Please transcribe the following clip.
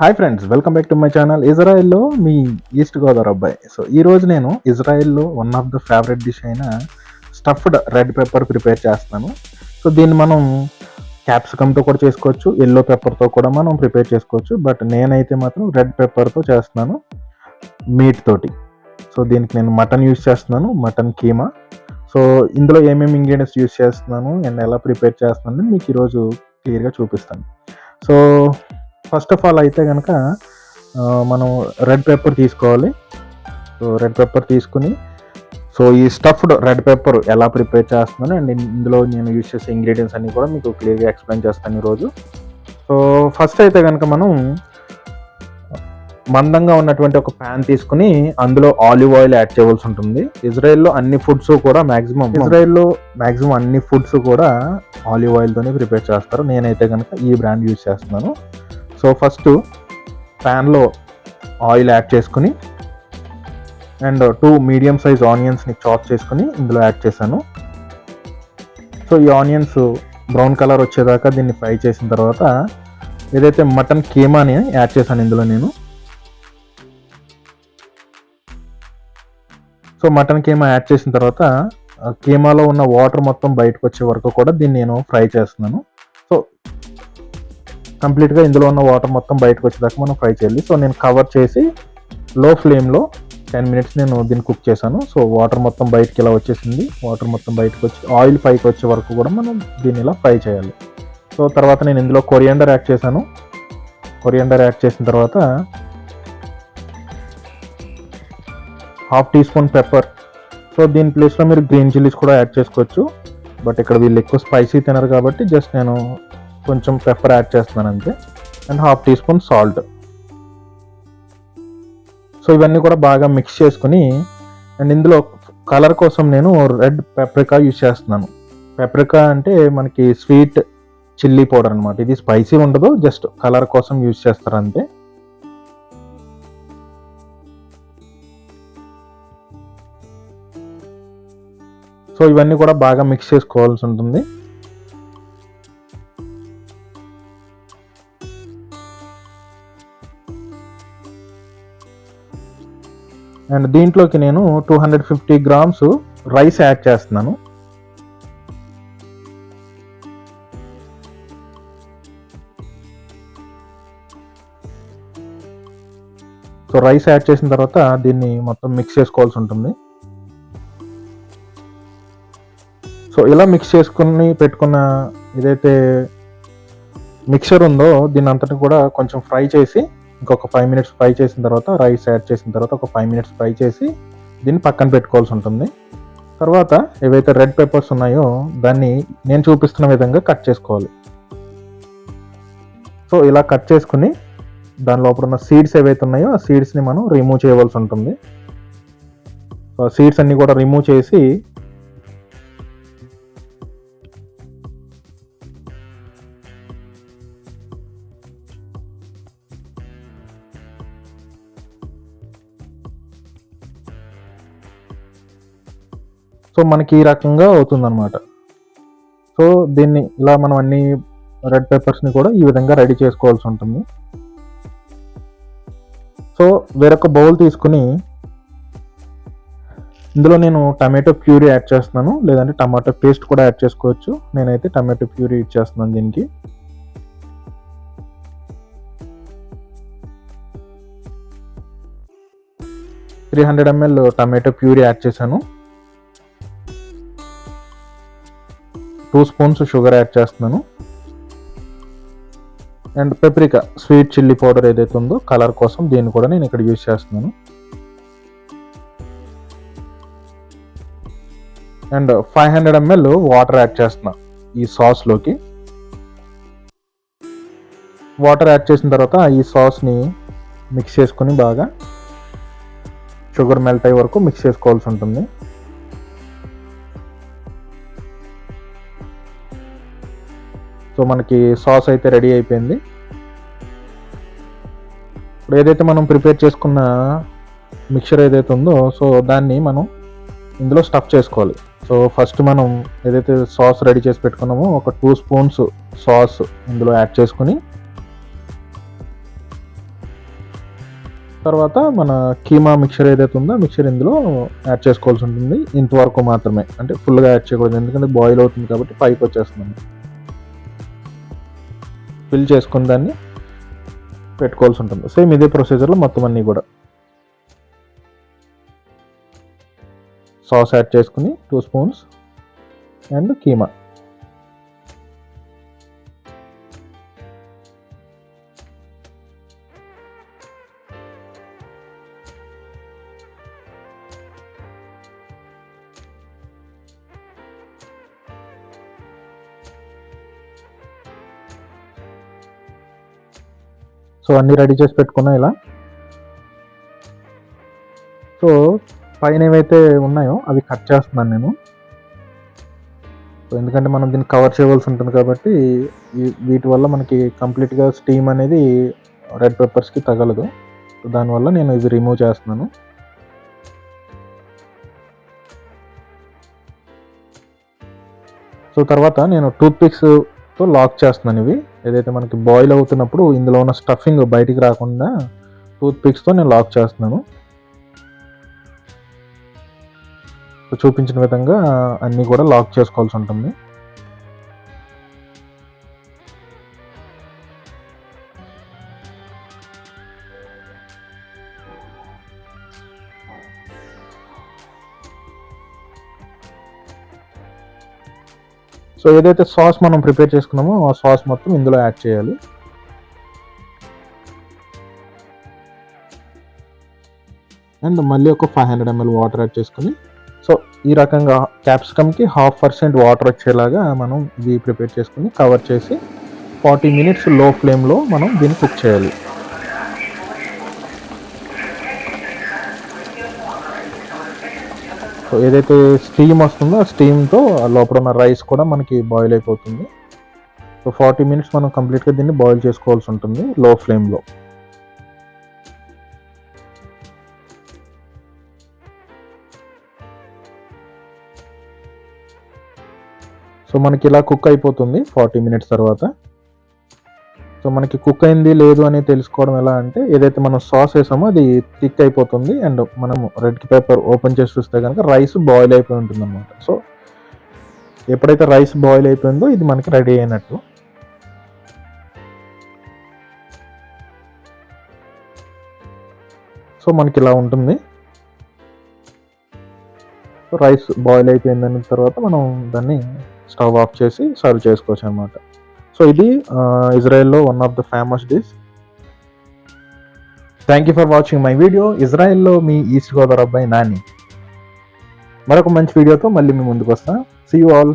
Hi friends welcome back to my channel ఇజ్రాయెల్లో మీ east Godavari అబ్బాయి. So ఈ రోజు నేను ఇజ్రాయెల్లో one of the favourite dish అయిన స్టఫ్డ్ రెడ్ పెప్పర్ ప్రిపేర్ చేస్తాను. సో దీన్ని మనం క్యాప్సికమ్తో కూడా చేసుకోవచ్చు ఎల్లో పెప్పర్తో కూడా మనం ప్రిపేర్ చేసుకోవచ్చు. బట్ నేనైతే మాత్రం రెడ్ పెప్పర్తో చేస్తున్నాను మీట్ తోటి. సో దీనికి నేను మటన్ యూస్ చేస్తున్నాను మటన్ కీమా. సో ఇందులో ఏమేమి ఇంగ్రీడియంట్స్ యూస్ చేస్తున్నాను అండ్ ఎలా ప్రిపేర్ చేస్తున్నాను మీకు ఈరోజు క్లియర్గా చూపిస్తాను. సో ఫస్ట్ ఆఫ్ ఆల్ అయితే కనుక మనం రెడ్ పెప్పర్ తీసుకోవాలి. సో రెడ్ పెప్పర్ తీసుకుని సో ఈ స్టఫ్డ్ రెడ్ పెప్పర్ ఎలా ప్రిపేర్ చేస్తున్నాను అండ్ ఇందులో నేను యూస్ చేసే ఇంగ్రీడియంట్స్ అన్నీ కూడా మీకు క్లియర్గా ఎక్స్ప్లెయిన్ చేస్తాను ఈరోజు. సో ఫస్ట్ అయితే కనుక మనం మందంగా ఉన్నటువంటి ఒక ప్యాన్ తీసుకుని అందులో ఆలివ్ ఆయిల్ యాడ్ చేయవలసి ఉంటుంది. ఇజ్రాయెల్లో అన్ని ఫుడ్స్ కూడా మాక్సిమం ఇజ్రాయెల్లో మాక్సిమం అన్ని ఫుడ్స్ కూడా ఆలివ్ ఆయిల్తోనే ప్రిపేర్ చేస్తారు. నేనైతే కనుక ఈ బ్రాండ్ యూస్ చేస్తున్నాను. సో ఫస్ట్ ప్యాన్లో ఆయిల్ యాడ్ చేసుకుని అండ్ టూ మీడియం సైజ్ ఆనియన్స్ని చాప్ చేసుకుని ఇందులో యాడ్ చేశాను. సో ఈ ఆనియన్స్ బ్రౌన్ కలర్ వచ్చేదాకా దీన్ని ఫ్రై చేసిన తర్వాత ఏదైతే మటన్ కీమాని యాడ్ చేశాను ఇందులో నేను. సో మటన్ కీమా యాడ్ చేసిన తర్వాత ఆ కీమాలో ఉన్న వాటర్ మొత్తం బయటకు వచ్చే వరకు కూడా దీన్ని నేను ఫ్రై చేస్తున్నాను. సో కంప్లీట్గా ఇందులో ఉన్న వాటర్ మొత్తం బయటకు వచ్చేదాకా మనం ఫ్రై చేయాలి. సో నేను కవర్ చేసి లో ఫ్లేమ్లో టెన్ మినిట్స్ నేను దీన్ని కుక్ చేశాను. సో వాటర్ మొత్తం బయటకి ఇలా వచ్చేసింది. వాటర్ మొత్తం బయటకు వచ్చి ఆయిల్ పైకి వచ్చే వరకు కూడా మనం దీన్ని ఇలా ఫ్రై చేయాలి. సో తర్వాత నేను ఇందులో కొరియాండర్ యాడ్ చేశాను. కొరియాండర్ యాడ్ చేసిన తర్వాత half teaspoon pepper. So దీని ప్లేస్లో మీరు గ్రీన్ చిల్లీస్ కూడా యాడ్ చేసుకోవచ్చు. బట్ ఇక్కడ వీళ్ళు ఎక్కువ స్పైసీ తినరు కాబట్టి జస్ట్ నేను కొంచెం పెప్పర్ యాడ్ చేస్తున్నాను అంతే. And half teaspoon salt so ఇవన్నీ కూడా బాగా మిక్స్ చేసుకుని అండ్ ఇందులో కలర్ కోసం నేను రెడ్ పెప్రికా యూజ్ చేస్తున్నాను. పెప్రికా అంటే మనకి స్వీట్ చిల్లీ పౌడర్ అనమాట ఇది స్పైసీ ఉండదు జస్ట్ కలర్ కోసం యూజ్ చేస్తారు అంతే. సో ఇవన్నీ కూడా బాగా మిక్స్ చేసుకోవాల్సి ఉంటుంది. అండ్ దీంట్లోకి నేను two hundred fifty grams rice add చేస్తున్నాను. సో రైస్ యాడ్ చేసిన తర్వాత దీన్ని మొత్తం మిక్స్ చేసుకోవాల్సి ఉంటుంది. సో ఇలా మిక్స్ చేసుకుని పెట్టుకున్న ఏదైతే మిక్చర్ ఉందో దీని అంతటి కూడా కొంచెం ఫ్రై చేసి ఇంకొక ఫైవ్ మినిట్స్ ఫ్రై చేసిన తర్వాత రైస్ యాడ్ చేసిన తర్వాత ఒక ఫైవ్ మినిట్స్ ఫ్రై చేసి దీన్ని పక్కన పెట్టుకోవాల్సి ఉంటుంది. తర్వాత ఏవైతే రెడ్ పెప్పర్స్ ఉన్నాయో దాన్ని నేను చూపిస్తున్న విధంగా కట్ చేసుకోవాలి. సో ఇలా కట్ చేసుకుని దాని లోపల ఉన్న సీడ్స్ ఏవైతే ఉన్నాయో ఆ సీడ్స్ని మనం రిమూవ్ చేయవలసి ఉంటుంది. సో సీడ్స్ అన్నీ కూడా రిమూవ్ చేసి సో మనకి ఈ రకంగా అవుతుందన్నమాట. సో దీన్ని ఇలా మనం అన్ని రెడ్ పేపర్స్ని కూడా ఈ విధంగా రెడీ చేసుకోవాల్సి ఉంటుంది. సో వేరొక బౌల్ తీసుకుని ఇందులో నేను టమాటో ప్యూరీ యాడ్ చేస్తున్నాను. లేదంటే టమాటో పేస్ట్ కూడా యాడ్ చేసుకోవచ్చు. నేనైతే టమాటో ప్యూరీ యూజ్ చేస్తున్నాను దీనికి. Three hundred ML tomato puree add చేశాను. టూ స్పూన్స్ షుగర్ యాడ్ చేస్తున్నాను. And paprika sweet chilli powder ఏదైతే ఉందో కలర్ కోసం దీన్ని కూడా నేను ఇక్కడ యూజ్ చేస్తున్నాను. And five hundred ML water add చేస్తున్నా ఈ సాస్లోకి వాటర్ యాడ్ చేసిన తర్వాత ఈ సాస్ని మిక్స్ చేసుకుని బాగా షుగర్ మెల్ట్ అయ్యే వరకు మిక్స్ చేసుకోవాల్సి ఉంటుంది. సో మనకి సాస్ అయితే రెడీ అయిపోయింది. ఇప్పుడు ఏదైతే మనం ప్రిపేర్ చేసుకున్న మిక్చర్ ఏదైతే ఉందో సో దాన్ని మనం ఇందులో స్టఫ్ చేసుకోవాలి. సో ఫస్ట్ మనం ఏదైతే సాస్ రెడీ చేసి పెట్టుకున్నామో ఒక టూ స్పూన్స్ సాస్ ఇందులో యాడ్ చేసుకుని తర్వాత మన కీమా మిక్చర్ ఏదైతే ఉందో మిక్చర్ ఇందులో యాడ్ చేసుకోవాల్సి ఉంటుంది. ఇంతవరకు మాత్రమే. అంటే ఫుల్గా యాడ్ చేయకూడదు ఎందుకంటే బాయిల్ అవుతుంది కాబట్టి పైకి వచ్చేస్తుంది. ఫిల్ చేసుకుని దాన్ని పెట్టుకోవాల్సి ఉంటుంది. సేమ్ ఇదే ప్రొసీజర్లో మొత్తం అన్నీ కూడా. సాస్ యాడ్ చేసుకుని two spoons and keema so అన్నీ రెడీ చేసి పెట్టుకున్నా ఇలా. సో పైన ఏవైతే ఉన్నాయో అవి కట్ చేస్తున్నాను నేను. సో ఎందుకంటే మనం దీన్ని కవర్ చేయవలసి ఉంటుంది కాబట్టి వీటి వల్ల మనకి కంప్లీట్గా స్టీమ్ అనేది రెడ్ పెప్పర్స్కి తగలదు. సో దానివల్ల నేను ఇది రిమూవ్ చేస్తున్నాను. సో తర్వాత నేను టూత్ పిక్స్ తో లాక్ చేస్తున్నాను ఇవి. ఏదైతే మనకి బాయిల్ అవుతున్నప్పుడు ఇందులో ఉన్న స్టఫింగ్ బయటికి రాకుండా టూత్ పిక్స్తో నేను లాక్ చేస్తున్నాను. చూపించిన విధంగా అన్నీ కూడా లాక్ చేసుకోవాల్సి ఉంటుంది. సో ఏదైతే సాస్ మనం ప్రిపేర్ చేసుకున్నామో ఆ సాస్ మొత్తం ఇందులో యాడ్ చేయాలి. అండ్ మళ్ళీ ఒక five hundred ML water add చేసుకుని సో ఈ రకంగా క్యాప్సికమ్కి హాఫ్ పర్సెంట్ వాటర్ వచ్చేలాగా మనం ఇవి ప్రిపేర్ చేసుకుని కవర్ చేసి ఫార్టీ మినిట్స్లో ఫ్లేమ్లో మనం దీన్ని కుక్ చేయాలి. ఏదైతే స్టీమ్ వస్తుందో ఆ స్టీమ్తో లోపల ఉన్న రైస్ కూడా మనకి బాయిల్ అయిపోతుంది. సో ఫార్టీ మినిట్స్ మనం కంప్లీట్గా దీన్ని బాయిల్ చేసుకోవాల్సి ఉంటుంది లో. ఫ్లేమ్లో సో మనకి ఇలా కుక్ అయిపోతుంది ఫార్టీ మినిట్స్ తర్వాత. సో మనకి కుక్ అయింది లేదు అని తెలుసుకోవడం ఎలా అంటే ఏదైతే మనం సాస్ వేసామో అది థిక్ అయిపోతుంది అండ్ మనం రెడ్ పేపర్ ఓపెన్ చేసి చూస్తే కనుక రైస్ బాయిల్ అయిపోయి ఉంటుంది అనమాట సో ఎప్పుడైతే రైస్ బాయిల్ అయిపోయిందో ఇది మనకి రెడీ అయినట్టు. సో మనకి ఇలా ఉంటుంది. రైస్ బాయిల్ అయిపోయిందని తర్వాత మనం దాన్ని స్టవ్ ఆఫ్ చేసి సర్వ్ చేసుకోవచ్చు అనమాట సో ఇది ఇజ్రాయెల్లో one of the famous dish thank you for watching my video ఇజ్రాయెల్లో మీ ఈస్ట్ గోదావరి అబ్బాయి నాని. మరొక మంచి వీడియోతో మళ్ళీ మీ ముందుకు వస్తాను సీ యూ ఆల్